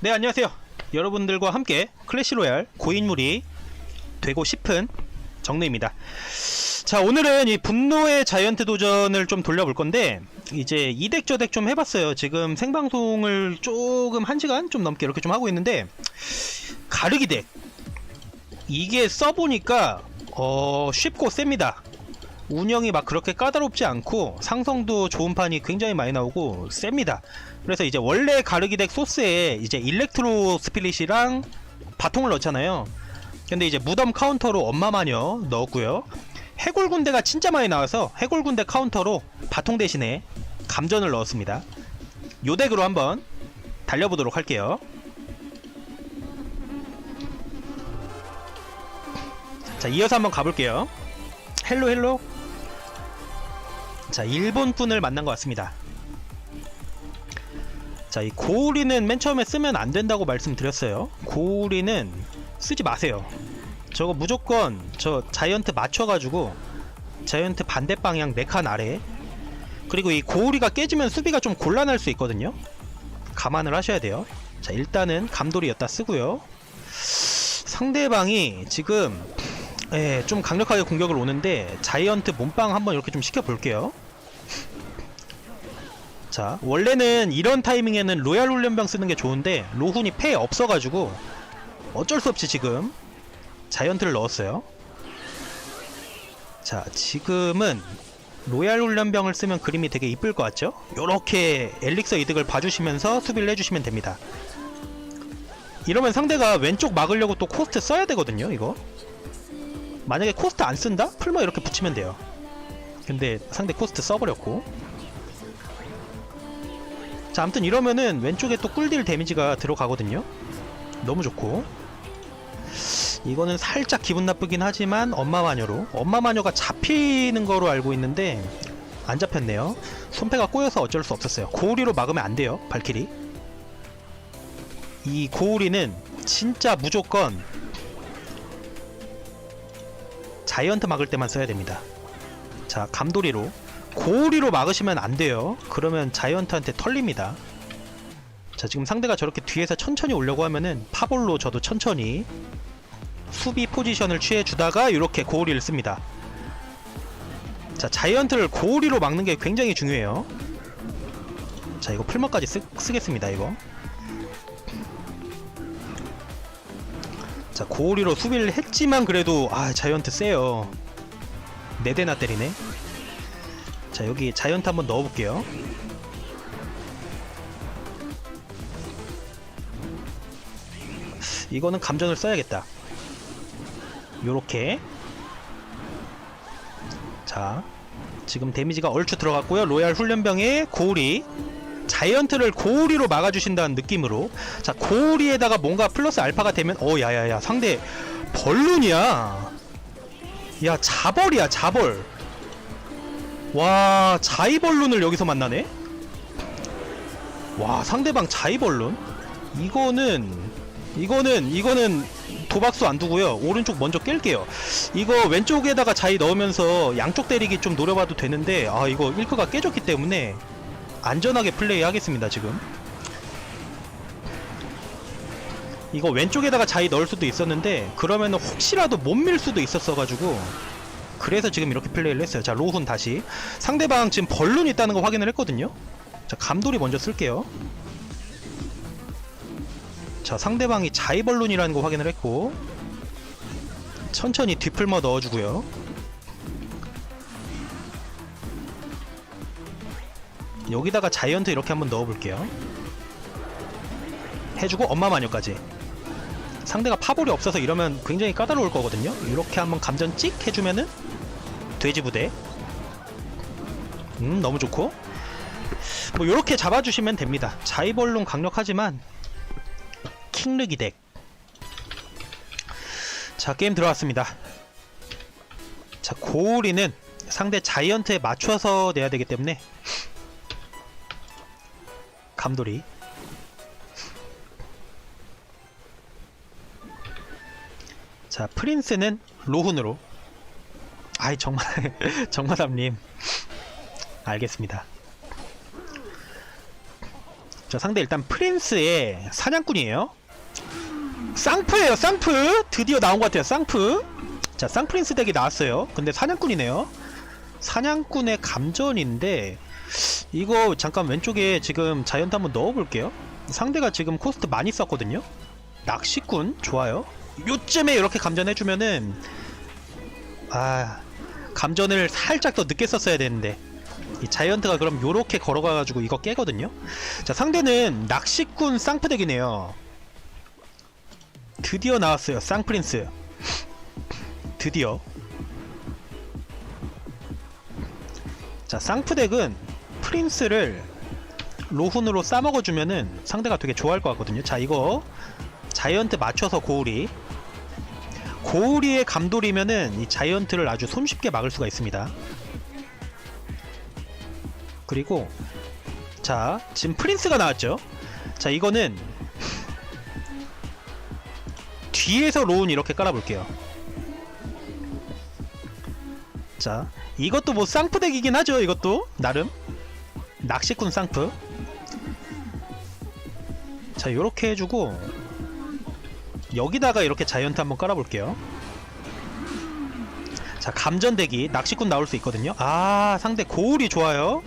네 안녕하세요. 여러분들과 함께 클래시로얄 고인물이 되고 싶은 정르입니다. 자 오늘은 이 분노의 자이언트 도전을 좀 돌려볼 건데 이제 이덱 저덱 좀 해봤어요. 지금 생방송을 조금 한시간좀 넘게 이렇게 좀 하고 있는데 가르기 덱. 이게 써보니까 어 쉽고 셉니다 운영이 막 그렇게 까다롭지 않고 상성도 좋은 판이 굉장히 많이 나오고 셉니다. 그래서 이제 원래 가르기 덱 소스에 이제 일렉트로 스피릿이랑 바통을 넣잖아요. 근데 이제 무덤 카운터로 엄마 마녀 넣었고요. 해골 군대가 진짜 많이 나와서 해골 군대 카운터로 바통 대신에 감전을 넣었습니다. 요 덱으로 한번 달려보도록 할게요. 자, 이어서 한번 가볼게요. 헬로 헬로 자 일본 분을 만난 것 같습니다. 자 이 고우리는 맨 처음에 쓰면 안 된다고 말씀드렸어요. 고우리는 쓰지 마세요. 저거 무조건 저 자이언트 맞춰가지고 자이언트 반대 방향 4칸 아래. 그리고 이 고우리가 깨지면 수비가 좀 곤란할 수 있거든요. 감안을 하셔야 돼요. 자 일단은 감돌이 였다 쓰고요. 상대방이 지금 예, 좀 강력하게 공격을 오는데 자이언트 몸빵 한번 이렇게 좀 시켜볼게요. 자, 원래는 이런 타이밍에는 로얄 훈련병 쓰는 게 좋은데 로훈이 패에 없어가지고 어쩔 수 없이 지금 자이언트를 넣었어요. 자, 지금은 로얄 훈련병을 쓰면 그림이 되게 이쁠 것 같죠? 요렇게 엘릭서 이득을 봐주시면서 수비를 해주시면 됩니다. 이러면 상대가 왼쪽 막으려고 또 코스트 써야 되거든요, 이거. 만약에 코스트 안 쓴다? 풀머 이렇게 붙이면 돼요. 근데 상대 코스트 써버렸고. 자, 아무튼 이러면은 왼쪽에 또 꿀딜 데미지가 들어가거든요. 너무 좋고. 이거는 살짝 기분 나쁘긴 하지만 엄마 마녀로. 엄마 마녀가 잡히는 거로 알고 있는데 안 잡혔네요. 손패가 꼬여서 어쩔 수 없었어요. 고우리로 막으면 안 돼요. 발키리. 이 고우리는 진짜 무조건 자이언트 막을 때만 써야 됩니다. 자, 감도리로 고오리로 막으시면 안 돼요. 그러면 자이언트한테 털립니다. 자, 지금 상대가 저렇게 뒤에서 천천히 오려고 하면은 파볼로 저도 천천히 수비 포지션을 취해 주다가 이렇게 고오리를 씁니다. 자, 자이언트를 고오리로 막는 게 굉장히 중요해요. 자, 이거 풀머까지 쓰, 쓰겠습니다, 이거. 자 고오리로 수비를 했지만 그래도 아 자이언트 세요 네 대나 때리네 자 여기 자이언트 한번 넣어볼게요. 이거는 감전을 써야겠다. 요렇게. 자 지금 데미지가 얼추 들어갔고요. 로얄 훈련병에 고오리. 자이언트를 고오리로 막아주신다는 느낌으로. 자 고오리에다가 뭔가 플러스 알파가 되면 어 야야야 상대 벌룬이야. 야 자벌이야 자벌 와 자이벌룬을 여기서 만나네? 와 상대방 자이벌룬? 이거는 이거는 이거는 도박수 안 두고요. 오른쪽 먼저 깰게요. 이거 왼쪽에다가 자이 넣으면서 양쪽 때리기 좀 노려봐도 되는데 아 이거 1크가 깨졌기 때문에 안전하게 플레이 하겠습니다 지금. 이거 왼쪽에다가 자이 넣을 수도 있었는데 그러면은 혹시라도 못 밀 수도 있었어 가지고 그래서 지금 이렇게 플레이를 했어요 자 로훈 다시 상대방 지금 벌룬 있다는 거 확인을 했거든요 자 감돌이 먼저 쓸게요 자 상대방이 자이벌룬이라는 거 확인을 했고 천천히 뒷풀머 넣어주고요 여기다가 자이언트 이렇게 한번 넣어볼게요. 해주고 엄마 마녀까지. 상대가 파볼이 없어서 이러면 굉장히 까다로울 거거든요. 이렇게 한번 감전 찍 해주면은 돼지 부대. 음 너무 좋고. 뭐 이렇게 잡아주시면 됩니다. 자이벌룬 강력하지만 킹르기 덱. 자 게임 들어왔습니다. 자 고우리는 상대 자이언트에 맞춰서 내야 되기 때문에 감돌이 자 프린스는 로훈으로 아이 정말 정마담님. 알겠습니다. 자 상대 일단 프린스의 사냥꾼이에요. 쌍프예요 쌍프. 드디어 나온 것 같아요 쌍프. 자 쌍프린스 덱이 나왔어요. 근데 사냥꾼이네요. 사냥꾼의 감전인데 이거 잠깐 왼쪽에 지금 자이언트 한번 넣어볼게요. 상대가 지금 코스트 많이 썼거든요. 낚시꾼 좋아요. 요쯤에 이렇게 감전해주면은 아 감전을 살짝 더 늦게 썼어야 되는데 이 자이언트가 그럼 요렇게 걸어가가지고 이거 깨거든요? 자 상대는 낚시꾼 쌍프덱이네요. 드디어 나왔어요 쌍프린스. 드디어. 자 쌍프덱은 프린스를 로훈으로 싸먹어주면은 상대가 되게 좋아할 것 같거든요. 자 이거 자이언트 맞춰서 고우리 고우리의 감돌이면은 이 자이언트를 아주 손쉽게 막을 수가 있습니다. 그리고 자 지금 프린스가 나왔죠? 자 이거는 뒤에서 로운 이렇게 깔아볼게요. 자 이것도 뭐 쌍프덱이긴 하죠 이것도? 나름? 낚시꾼 쌍프 자 요렇게 해주고 여기다가 이렇게 자이언트 한번 깔아볼게요. 자 감전대기. 낚시꾼 나올 수 있거든요. 아 상대 고울이 좋아요.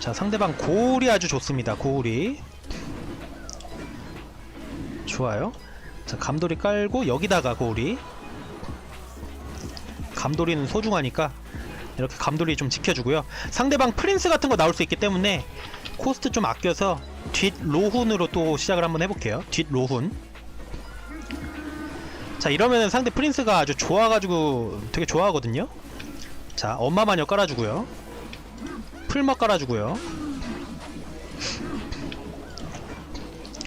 자 상대방 고울이 아주 좋습니다 고울이. 좋아요. 자 감돌이 깔고 여기다가 고울이. 감돌이는 소중하니까 이렇게 감돌이 좀 지켜주고요. 상대방 프린스 같은 거 나올 수 있기 때문에 코스트 좀 아껴서 뒷 로훈으로 또 시작을 한번 해볼게요. 뒷 로훈 자 이러면은 상대 프린스가 아주 좋아가지고 되게 좋아하거든요. 자 엄마 마녀 깔아주고요. 풀먹 깔아주고요.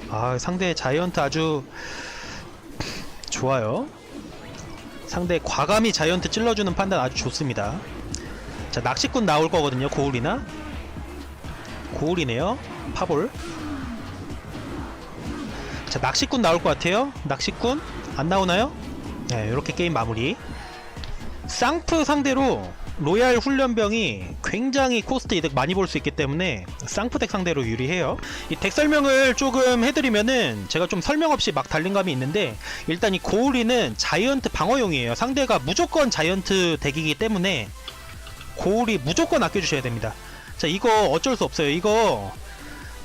아 상대 자이언트 아주 좋아요. 상대 과감히 자이언트 찔러주는 판단 아주 좋습니다. 자 낚시꾼 나올 거거든요 고울이나. 고울이네요 파볼. 자 낚시꾼 나올 것 같아요. 낚시꾼 안 나오나요? 네 이렇게 게임 마무리. 쌍프 상대로 로얄 훈련병이 굉장히 코스트 이득 많이 볼 수 있기 때문에 쌍프덱 상대로 유리해요. 이 덱 설명을 조금 해드리면은 제가 좀 설명 없이 막 달린 감이 있는데 일단 이 고울이는 자이언트 방어용이에요. 상대가 무조건 자이언트 덱이기 때문에 고울이 무조건 아껴주셔야 됩니다. 자 이거 어쩔 수 없어요. 이거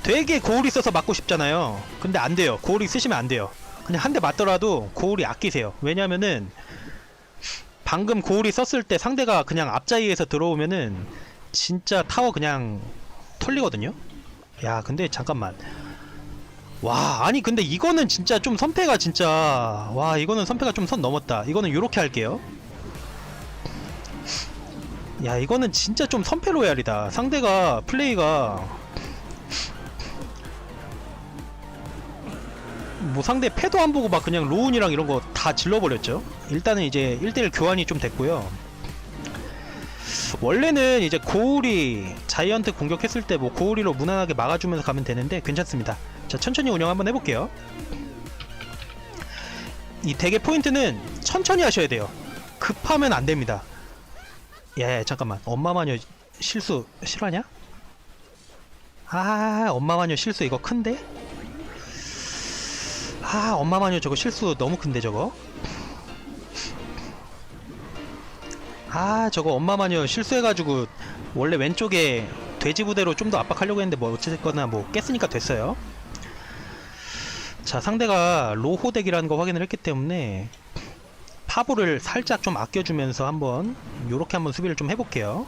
되게 고울이 써서 맞고 싶잖아요. 근데 안 돼요. 고울이 쓰시면 안 돼요 그냥 한 대 맞더라도 고울이 아끼세요. 왜냐면은 방금 고울이 썼을 때 상대가 그냥 앞자리에서 들어오면은 진짜 타워 그냥 털리거든요? 야 근데 잠깐만. 와 아니 근데 이거는 진짜 좀 선패가 진짜. 와 이거는 선패가 좀 선 넘었다. 이거는 요렇게 할게요. 야 이거는 진짜 좀 선패 로얄이다. 상대가 플레이가 뭐 상대 패도 안 보고 막 그냥 로운이랑 이런 거 다 질러버렸죠. 일단은 이제 1대1 교환이 좀 됐고요. 원래는 이제 고울이 자이언트 공격했을 때 뭐 고울이로 무난하게 막아주면서 가면 되는데 괜찮습니다. 자 천천히 운영 한번 해볼게요. 이 덱의 포인트는 천천히 하셔야 돼요. 급하면 안 됩니다. 야, 야 잠깐만. 엄마 마녀 실수. 실화냐? 아 엄마 마녀 실수. 이거 큰데? 아 엄마 마녀 저거 실수 너무 큰데 저거? 아 저거 엄마 마녀 실수해가지고 원래 왼쪽에 돼지 부대로 좀 더 압박하려고 했는데 뭐 어쨌거나 뭐 깼으니까 됐어요. 자 상대가 로호 덱이라는 거 확인을 했기 때문에 파보를 살짝 좀 아껴주면서 한번 요렇게 한번 수비를 좀 해볼게요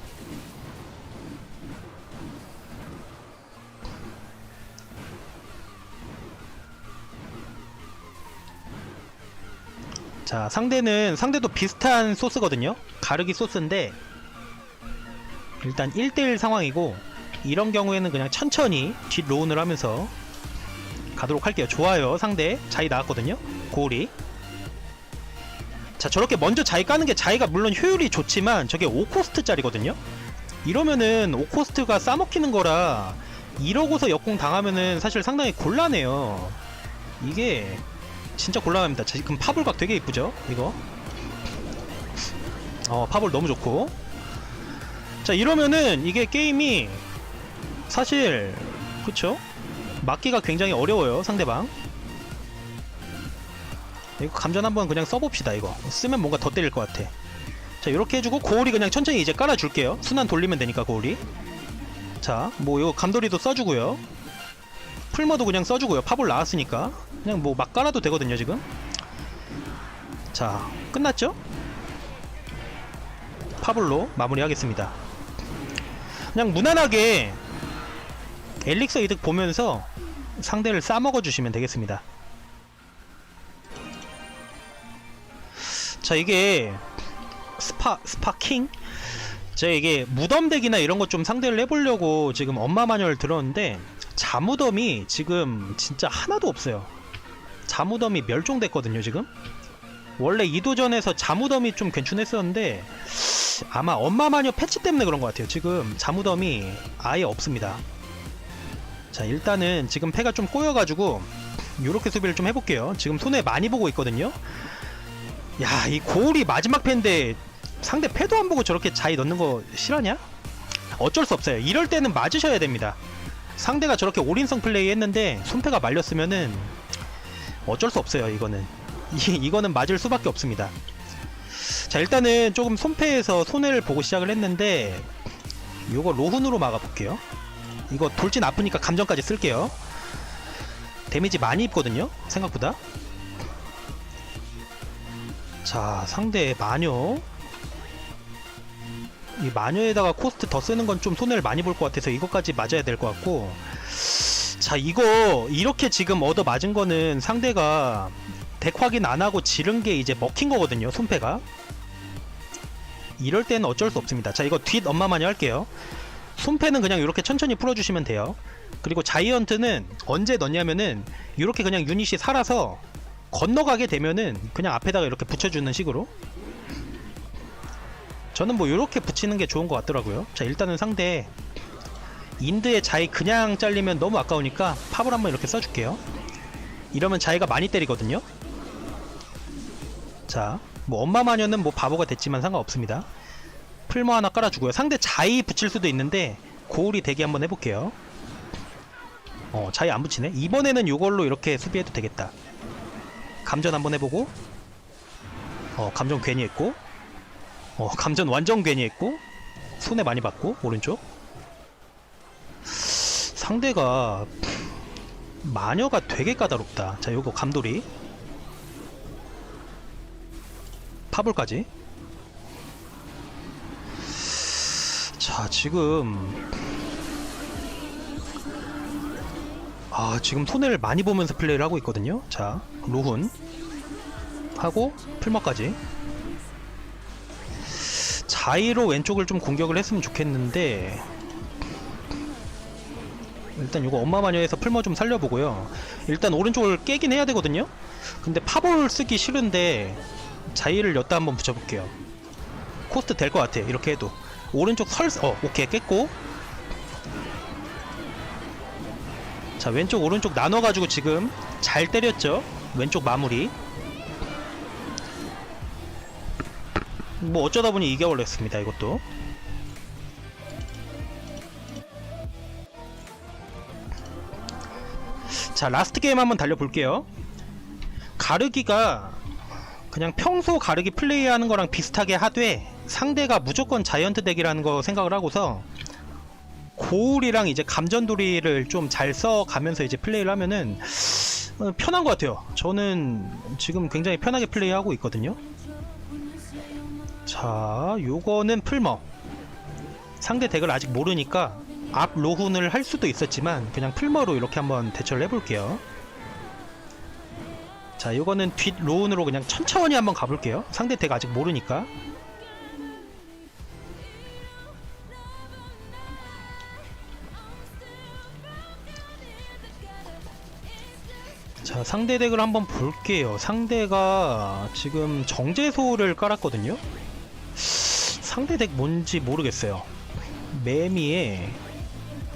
자 상대는 상대도 비슷한 소스거든요? 가르기 소스인데 일단 1대1 상황이고 이런 경우에는 그냥 천천히 뒷 로운을 하면서 가도록 할게요. 좋아요. 상대 자이 나왔거든요? 고울이. 자 저렇게 먼저 자이 까는 게 자이가 물론 효율이 좋지만 저게 5코스트 짜리거든요? 이러면은 5코스트가 싸먹히는 거라 이러고서 역공 당하면은 사실 상당히 곤란해요. 이게 진짜 곤란합니다. 지금 파볼각 되게 이쁘죠? 이거? 어 파볼 너무 좋고. 자 이러면은 이게 게임이 사실 그쵸? 막기가 굉장히 어려워요 상대방. 이거 감전 한번 그냥 써봅시다 이거. 쓰면 뭔가 더 때릴 것 같아. 자 이렇게 해주고 고울이 그냥 천천히 이제 깔아줄게요. 순환 돌리면 되니까 고울이. 자 뭐 이거 감돌이도 써주고요 풀머도 그냥 써주고요. 파볼 나왔으니까. 그냥 뭐 막 깔아도 되거든요 지금. 자 끝났죠? 파볼로 마무리하겠습니다. 그냥 무난하게 엘릭서 이득 보면서 상대를 싸먹어 주시면 되겠습니다. 자 이게 스파 스파킹? 제가 이게 무덤덱이나 이런 것 좀 상대를 해보려고 지금 엄마 마녀를 들었는데 자무덤이 지금 진짜 하나도 없어요. 자무덤이 멸종됐거든요 지금. 원래 이도전에서 자무덤이 좀 괜찮았었는데 아마 엄마 마녀 패치 때문에 그런 것 같아요. 지금 자무덤이 아예 없습니다. 자 일단은 지금 패가 좀 꼬여가지고 요렇게 수비를 좀 해볼게요. 지금 손에 많이 보고 있거든요. 야 이 고울이 마지막 패인데 상대 패도 안 보고 저렇게 자이 넣는 거 실화냐? 어쩔 수 없어요. 이럴 때는 맞으셔야 됩니다 상대가 저렇게 올인성 플레이 했는데 손패가 말렸으면은 어쩔 수 없어요 이거는. 이, 이거는 맞을 수밖에 없습니다. 자 일단은 조금 손패에서 손해를 보고 시작을 했는데 요거 로훈으로 막아볼게요. 이거 돌진 아프니까 감정까지 쓸게요. 데미지 많이 입거든요 생각보다. 자 상대 마녀 이 마녀에다가 코스트 더 쓰는 건 좀 손해를 많이 볼 것 같아서 이것까지 맞아야 될 것 같고. 자 이거 이렇게 지금 얻어 맞은 거는 상대가 덱 확인 안 하고 지른 게 이제 먹힌 거거든요 손패가. 이럴 때는 어쩔 수 없습니다. 자 이거 뒷 엄마 마녀 할게요. 손패는 그냥 이렇게 천천히 풀어주시면 돼요. 그리고 자이언트는 언제 넣냐면은 이렇게 그냥 유닛이 살아서 건너가게 되면은 그냥 앞에다가 이렇게 붙여주는 식으로 저는 뭐 이렇게 붙이는 게 좋은 것 같더라고요. 자 일단은 상대 인드의 자이 그냥 잘리면 너무 아까우니까 팝을 한번 이렇게 써줄게요. 이러면 자이가 많이 때리거든요. 자 뭐 엄마 마녀는 뭐 바보가 됐지만 상관없습니다. 풀머 하나 깔아주고요. 상대 자이 붙일 수도 있는데 고울이 대기 한번 해볼게요. 어 자이 안 붙이네. 이번에는 이걸로 이렇게 수비해도 되겠다. 감전 한번 해보고 어 감전 괜히 했고 어 감전 완전 괜히 했고 손해 많이 받고 오른쪽. 상대가 마녀가 되게 까다롭다. 자 요거 감돌이. 파볼까지? 자 지금. 아 지금 손해를 많이 보면서 플레이를 하고 있거든요. 자 로훈. 하고 풀머까지 자이로 왼쪽을 좀 공격을 했으면 좋겠는데 일단 이거 엄마 마녀에서 풀머 좀 살려보고요. 일단 오른쪽을 깨긴 해야 되거든요. 근데 파볼 쓰기 싫은데 자이를 엿다 한번 붙여볼게요. 코스트 될 것 같아 이렇게 해도. 오른쪽 설, 어 오케이 깼고. 자 왼쪽 오른쪽 나눠가지고 지금 잘 때렸죠? 왼쪽 마무리 뭐 어쩌다 보니 이겨버렸습니다 이것도. 자 라스트 게임 한번 달려볼게요. 가르기가 그냥 평소 가르기 플레이하는 거랑 비슷하게 하되 상대가 무조건 자이언트 덱이라는 거 생각을 하고서 고울이랑 이제 감전돌이를 좀 잘 써가면서 이제 플레이를 하면은 어, 편한 것 같아요. 저는 지금 굉장히 편하게 플레이하고 있거든요 자 요거는 풀머. 상대 덱을 아직 모르니까 앞 로훈을 할 수도 있었지만 그냥 풀머로 이렇게 한번 대처를 해볼게요. 자 요거는 뒷 로운으로 그냥 천천히 한번 가볼게요. 상대 덱 아직 모르니까. 자 상대 덱을 한번 볼게요. 상대가 지금 정제소를 깔았거든요 상대 덱 뭔지 모르겠어요. 매미에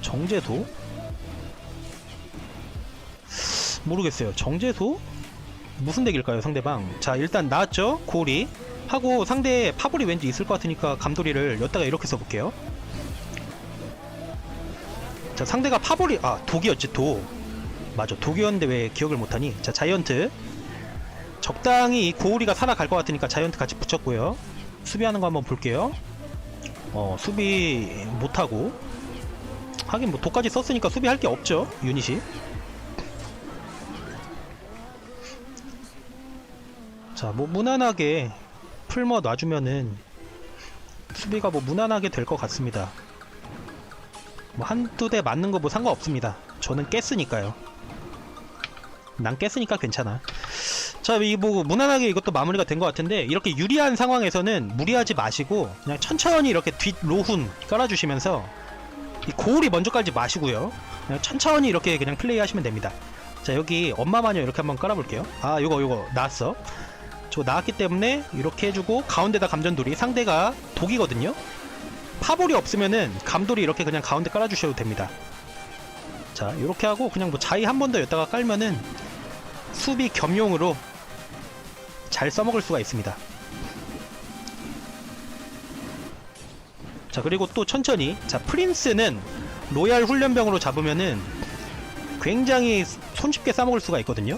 정제소 모르겠어요. 정제소 무슨 덱일까요 상대방? 자 일단 나왔죠? 고리. 하고 상대 파볼이 왠지 있을 것 같으니까 감돌이를 엿다가 이렇게 써볼게요. 자 상대가 파볼이 아 독이었지 독 맞아 독이었는데 왜 기억을 못하니? 자 자이언트. 적당히 이 고우리가 살아갈 것 같으니까 자이언트 같이 붙였고요 수비하는 거 한번 볼게요. 어 수비 못하고. 하긴 뭐 독까지 썼으니까 수비할 게 없죠 유닛이. 자 뭐 무난하게 풀머 놔주면은 수비가 뭐 무난하게 될 것 같습니다. 뭐 한두 대 맞는 거 뭐 상관없습니다. 저는 깼으니까요. 난 깼으니까 괜찮아 자, 이뭐 무난하게 이것도 마무리가 된 것 같은데 이렇게 유리한 상황에서는 무리하지 마시고 그냥 천천히 이렇게 뒷 로훈 깔아주시면서 이 고울이 먼저 깔지 마시고요. 그냥 천천히 이렇게 그냥 플레이하시면 됩니다. 자, 여기 엄마 마녀 이렇게 한번 깔아볼게요. 아, 요거 요거 나왔어. 저 나왔기 때문에 이렇게 해주고 가운데다 감전돌이 상대가 독이거든요. 파볼이 없으면은 감돌이 이렇게 그냥 가운데 깔아주셔도 됩니다. 자, 이렇게 하고 그냥 뭐 자이 한 번 더 여기다가 깔면은 수비 겸용으로 잘 써먹을 수가 있습니다. 자 그리고 또 천천히 자 프린스는 로얄 훈련병으로 잡으면은 굉장히 손쉽게 싸먹을 수가 있거든요.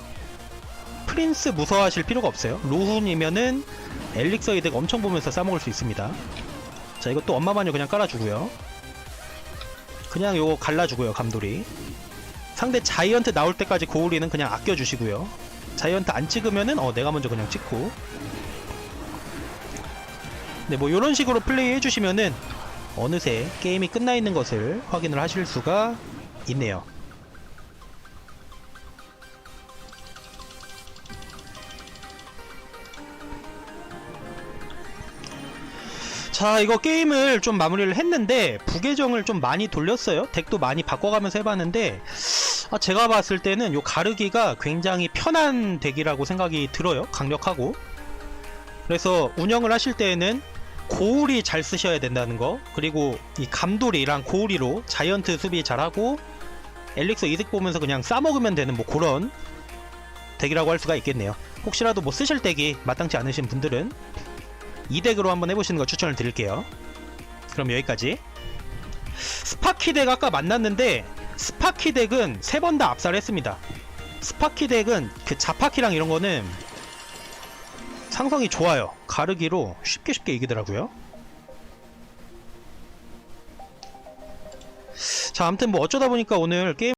프린스 무서워하실 필요가 없어요. 로훈이면은 엘릭서 이득 엄청 보면서 싸먹을 수 있습니다. 자 이것도 엄마 마녀 그냥 깔아주고요. 그냥 요거 갈라주고요 감돌이. 상대 자이언트 나올 때까지 고울이는 그냥 아껴주시고요. 자이언트 안 찍으면은 어 내가 먼저 그냥 찍고. 네, 뭐 이런 식으로 플레이 해주시면은 어느새 게임이 끝나 있는 것을 확인을 하실 수가 있네요. 자 이거 게임을 좀 마무리를 했는데 부계정을 좀 많이 돌렸어요 덱도 많이 바꿔가면서 해봤는데 아, 제가 봤을 때는 요 가르기가 굉장히 편한 덱이라고 생각이 들어요 강력하고 그래서 운영을 하실 때에는 고울이 잘 쓰셔야 된다는 거 그리고 이 감돌이랑 고울이로 자이언트 수비 잘하고 엘릭서 이득 보면서 그냥 싸먹으면 되는 뭐 그런 덱이라고 할 수가 있겠네요 혹시라도 뭐 쓰실 덱이 마땅치 않으신 분들은 이 덱으로 한번 해보시는 거 추천을 드릴게요. 그럼 여기까지. 스파키 덱 아까 만났는데 스파키 덱은 세 번 다 압살했습니다. 스파키 덱은 그 자파키랑 이런 거는 상성이 좋아요. 가르기로 쉽게 쉽게 이기더라고요. 자, 아무튼 뭐 어쩌다 보니까 오늘 게임